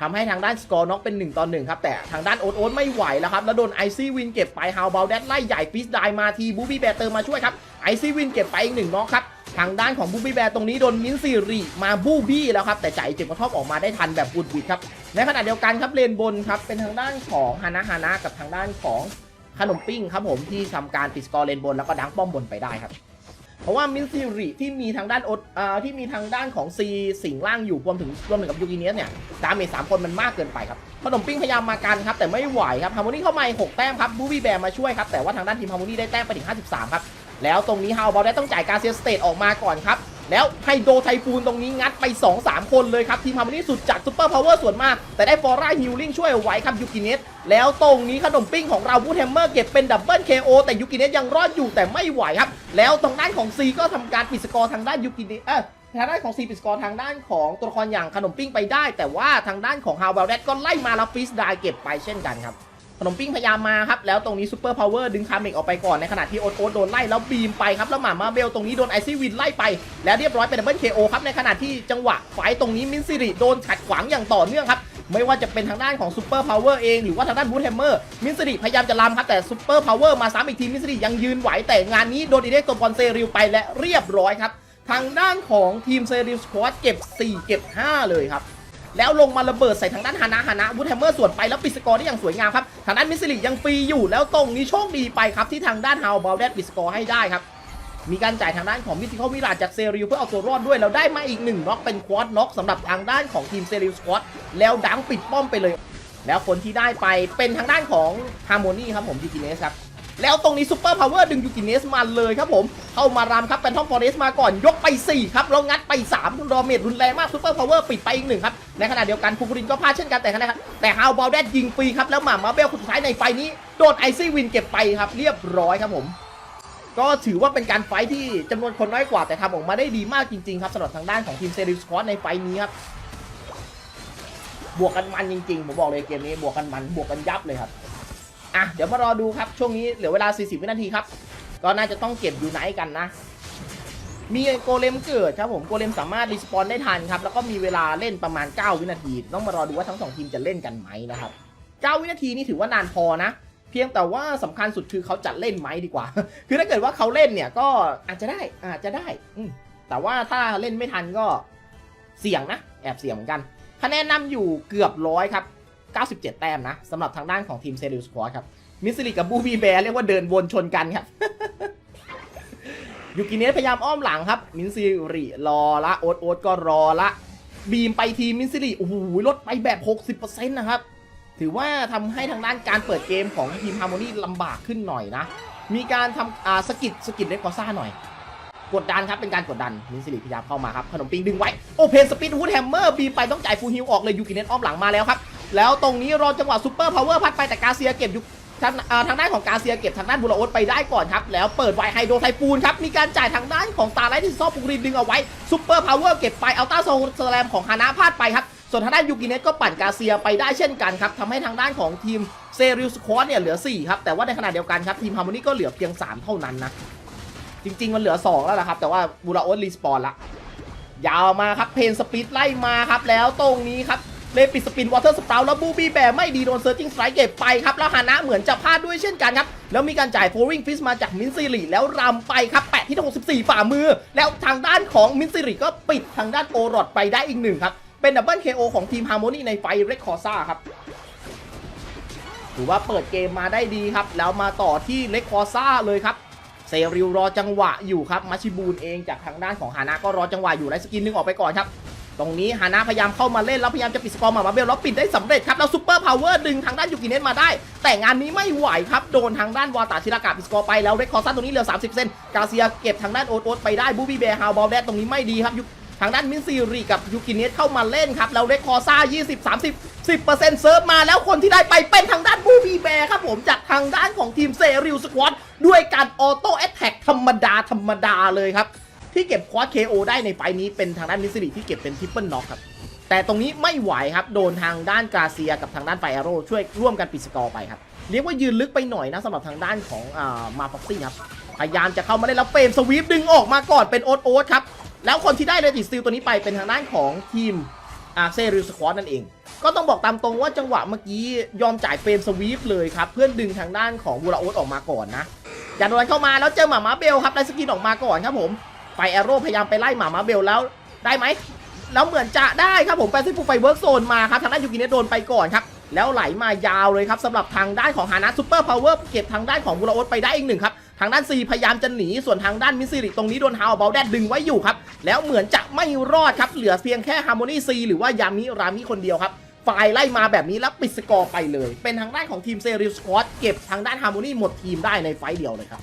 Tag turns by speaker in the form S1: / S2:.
S1: ทำให้ทางด้านสกอร์น็อกเป็น 1 ต่อ1ครับแต่ทางด้านโอ๊ตโอ๊ตไม่ไหวแล้วครับแล้วโดนไอซี่วินเก็บไปฮาวเบลแดดไล่ใหญ่ฟิสไดมาทีบูบี้แบร์เติมมาช่วยครับไอซี่วินเก็บไปอีกหนึ่งน็อกครับทางด้านของบูบี้แบร์ตรงนี้โดนมินซีรีมาบูบี้แล้วครับ แต่จ่ายเจ็บกระทบออกมาได้ทันแบบบุดบิดครับ ในขณะเดียวกันครับเลนบนครับ เป็นทางด้านของฮานะฮานะกับทางด้านของขนมปิ้งครับผมที่ทำการปิดสกอร์เลนบนแล้วก็ดังป้อมบนไปได้ครับ ราะว่ามินซิริที่มีทางด้านโอดอ่าที่มีทางด้านของซีสิงล่างอยู่รวมถึงรวมถึงกับยูกิเนียสเนี่ยดาเมจสามคนมันมากเกินไปครับขนมปิ้งพยายามมากันครับแต่ไม่ไหวครับฮาร์โมนีเข้ามาหกแต้มครับบูบี้แบร์มาช่วยครับแต่ว่าทางด้านทีมฮาร์โมนีได้แต้มไปถึง53ครับ แล้วตรงนี้ฮาวบอลได้ต้องจ่ายการเซียสเตทออกมาก่อนครับ แล้วไฮโดรไทฟูนตรงนี้งัดไป 2-3 คนเลยครับทีมฮาร์มนีสุดจัดซุปเปอร์พาวเวอร์ส่วนมาก แต่ได้ฟอร่าฮิลลิ่งช่วยเอาไว้ครับยูกิเนสแล้วตรงนี้ขนมปิ้งของเราบูทแฮมเมอร์เก็บเป็นดับเบิลเคโอแต่ยูกิเนสยังรอดอยู่แต่ไม่ไหวครับ แล้วตรงด้านของซีก็ทำการปิดสกอร์ทางด้านยูกิเนสเออทางด้านของซีปิดสกอร์ทางด้านของตัวละครอย่างขนมปิ้งไปได้ แต่ว่าทางด้านของฮาวเวลเดก็ไล่มาแล้วฟิสได้เก็บไปเช่นกันครับ ขนมปิ้งพยายามมาครับ แล้วตรงนี้ซูเปอร์พาวเวอร์ดึงคาเมกออกไปก่อนในขณะที่โอ๊ตโอ๊ตโดนไล่แล้วบีมไปครับแล้วหมามาเบลตรงนี้โดนไอซี่วินไล่ไป แล้วเรียบร้อยเป็นดับเบิลเคโอครับในขณะที่จังหวะไฟตรงนี้มินซิริโดนขัดขวางอย่างต่อเนื่องครับไม่ว่าจะเป็นทางด้านของซูเปอร์พาวเวอร์เอง หรือว่าทางด้านบูทแฮมเมอร์มินซิริพยายามจะลำครับ แต่ซูเปอร์พาวเวอร์มาซ้ำอีกทีมินซิริยังยืนไหวแต่งานนี้โดนอีเด็กตัวบอลเซริวไปและเรียบร้อยครับ ทางด้านของทีมเซริวสควอตเก็บ 4 เก็บ 5 เลยครับ แล้วลงมาระเบิดใส่ทางด้านฮานะฮานะวูดแฮมเมอร์สวนไปแล้วปิดสกอร์ได้อย่างสวยงามครับทางด้านมิสซิลิยังฟรีอยู่แล้วตรงนี้โชคดีไปครับที่ทางด้านฮาวบอลแดดปิดสกอร์ให้ได้ครับมีการจ่ายทางด้านของมิสซิคอลมิราจากเซริวเพื่อเอาตัวรอดด้วยแล้วได้มาอีกหนึ่งน็อกเป็นควอดน็อกสำหรับทางด้านของทีมเซริวสควอตแล้วดังปิดป้อมไปเลย แล้วคนที่ได้ไปเป็นทางด้านของฮาร์โมนีครับผมยูกิเนสครับ แล้วตรงนี้ซูเปอร์พาวเวอร์ดึงยูกิเนสมาเลยครับผมเข้ามารำครับเป็นทอมฟอเรสมาก่อนยกไป 4 ครับแล้วงัดไป3รอเมดรุนแรงมากซูเปอร์พาวเวอร์ปิดไปอีกหนึ่งครับในขณะเดียวกันคูคูรินก็พลาดเช่นกันแต่ขณะแต่ฮาวบอลแดดยิงฟรีครับแล้วหม่ามาเบลคนสุดท้ายในไฟนี้โดนไอซี่วินเก็บไปครับเรียบร้อยครับผมก็ถือว่าเป็นการไฟที่จำนวนคนน้อยกว่าแต่ทำออกมาได้ดีมากจริงๆครับสำหรับทางด้านของทีมเซริสคอตในไฟนี้ครับบวกกันมันจริงๆผมบอกเลยเกมนี้บวกกันมันบวกกันยับเลยครับ อะเดี๋ยวมารอดูครับช่วงนี้เหลือเวลา 40 วินาทีครับ ก็น่าจะต้องเก็บอยู่ไหนกันนะ มีโกเลมเกิดครับผมโกเลมสามารถรีสปอนได้ทันครับ แล้วก็มีเวลาเล่นประมาณ 9 วินาที ต้องมารอดูว่าทั้งสองทีมจะเล่นกันไหมนะครับ 9 วินาทีนี่ถือว่านานพอนะ เพียงแต่ว่าสำคัญสุดคือเขาจะเล่นไหมดีกว่า คือถ้าเกิดว่าเขาเล่นเนี่ยก็อาจจะได้อาจจะได้อืแต่ว่าถ้าเล่นไม่ทันก็เสี่ยงนะ แอบเสี่ยงเหมือนกัน คะแนนนำอยู่เกือบร้อยครับ 97 แต้มนะสำหรับทางด้านของทีมเซริลสควอตครับ มิสซิลิกับบูบีแบร์เรียกว่าเดินวนชนกันครับยูกิเนสพยายามอ้อมหลังครับ มินซิริรอละ โอ๊ตโอ๊ตก็รอละ บีมไปทีมินซิริโอ้โหลดไปแบบ 60%นะครับ ถือว่าทำให้ทางด้านการเปิดเกมของทีมฮาร์โมนีลำบากขึ้นหน่อยนะ มีการทำอ่าสกิดสกิดเล็กกอซ่าหน่อย กดดันครับเป็นการกดดัน มินซิริพยายามเข้ามาครับ ขนมปิงดึงไว้ โอเพนสปีดวูดแฮมเมอร์บีมไปต้องจ่ายฟูลฮิลออกเลยยูกิเนสอ้อมหลังมาแล้วครับ แล้วตรงนี้รอจังหวะซูเปอร์พาวเวอร์พัดไปแต่กาเซียเก็บยุทางทางด้านของกาเซียเก็บทางด้านบูรโอตไปได้ก่อนครับ แล้วเปิดไวไฮโดรไทปูนครับ มีการจ่ายทางด้านของตาไลท์ที่ซอปุกรินดึงเอาไว้ซูเปอร์พาวเวอร์เก็บไปเอัลต้าโซสแลมของฮานะพลาดไปครับ ส่วนทางด้านยูกิเนสก็ปั่นกาเซียไปได้เช่นกันครับทำให้ทางด้านของทีมเซริลสควอตเนี่ยเหลือ 4 ครับ แต่ว่าในขณะเดียวกันครับ ทีมฮาร์โมนีก็เหลือเพียง 3 เท่านั้นนะจริง ๆ มันเหลือ 2 แล้วละครับแต่ว่าบูรโอตรีสปอนละยาวมาครับเพนสปีดไล่มาครับแล้วตรงนี้ครับ เลปิดสปินวอเตอร์สปราวแล้วบูบี้แบร์ไม่ดีโดนเซิร์จิงสไตร์เก็บไปครับ แล้วฮานะเหมือนจะพลาดด้วยเช่นกันครับ แล้วมีการจ่ายโฟริงฟิสมาจากมินซิริแล้วรำไปครับแปะที่ 64 ฝ่ามือ แล้วทางด้านของมินซิริก็ปิดทางด้านโอรอดไปได้อีกหนึ่งครับ เป็นดับเบิลเคโอของทีมฮาร์โมนีในไฟเรคคอร์ซ่าครับถือว่าเปิดเกมมาได้ดีครับ แล้วมาต่อที่เล็กคอร์ซ่าเลยครับเซริวรอจังหวะอยู่ครับมาชิบูนเองจากทางด้านของฮานะก็รอจังหวะอยู่ไล่สกินหนึงออกไปก่อนครับ ตรงนี้ฮานะพยายามเข้ามาเล่นแล้วพยายามจะปิดสกอร์มามาเบลแล้วปิดได้สำเร็จครับแล้วซูเปอร์พาวเวอร์ดึงทางด้านยูกิเนสมาได้ แต่งานนี้ไม่ไหวครับโดนทางด้านวาตาชิรากะปิดสกอร์ไปแล้วเรคคอร์ซันตรงนี้เหลือ 30 เซนกาเซียเก็บทางด้านโอ๊ตโอ๊ตไปได้บูบี้แบร์ฮาวบอลแดตรงนี้ไม่ดีครับยุทางด้านมินซีรีกับยูกิเนสเข้ามาเล่นครับแล้วเรคคอร์ซ่า 20 30 10เซิร์ฟมาแล้วคนที่ได้ไปเป็นทางด้านบูบี้แบร์ครับผมจากทางด้านของทีมเซริลสควอตด้วยการออโต้แอตแทกธรรมดาธรรมดาเลยครับ ที่เก็บควอด KO ได้ในไฟนี้เป็นทางด้านมิสซิริที่เก็บเป็นทริปเปิลน็อกครับ แต่ตรงนี้ไม่ไหวครับ โดนทางด้านกาเซียกับทางด้านไฟแอโร่ช่วยร่วมกันปิดสกอร์ไปครับ เรียกว่ายืนลึกไปหน่อยนะสำหรับทางด้านของอ่ามาฟ็อกซี่ครับ พยายามจะเข้ามาเล่นแล้วเฟรมสวีปดึงออกมาก่อนเป็นโอ๊ตโอ๊ตครับ แล้วคนที่ได้เลติสติลตัวนี้ไปเป็นทางด้านของทีมอาเซริลสควอตนั่นเอง ก็ต้องบอกตามตรงว่าจังหวะเมื่อกี้ยอมจ่ายเฟรมสวีปเลยครับเพื่อนดึงทางด้านของบูราโอตออกมาก่อนนะยานโดนเข้ามาแล้วเจอหมามาเบลครับไล่สกินออกมาก่อนครับผม ไฟแอโร่พยายามไปไล่หมามาเบลแล้วได้ไหมแล้วเหมือนจะได้ครับผมแปซิฟิกไฟเวิร์กโซนมาครับทางด้านยูกิเนโดนไปก่อนครับแล้วไหลมายาวเลยครับสำหรับทางด้านของฮานะซูเปอร์พาวเวอร์เก็บทางด้านของบูราโอตไปได้อีกหนึ่งครับทางด้านซีพยายามจะหนีส่วนทางด้านมิซิริตรงนี้โดนฮาวเบลแดดดึงไว้อยู่ครับแล้วเหมือนจะไม่รอดครับเหลือเพียงแค่ฮาร์โมนีซีหรือว่ายามิรามิคนเดียวครับฝ่ายไล่มาแบบนี้แล้วปิดสกอร์ไปเลย เป็นทางด้านของทีมเซริลสควอตเก็บทางด้านฮาร์โมนีหมดทีมได้ในไฟเดียวเลยครับ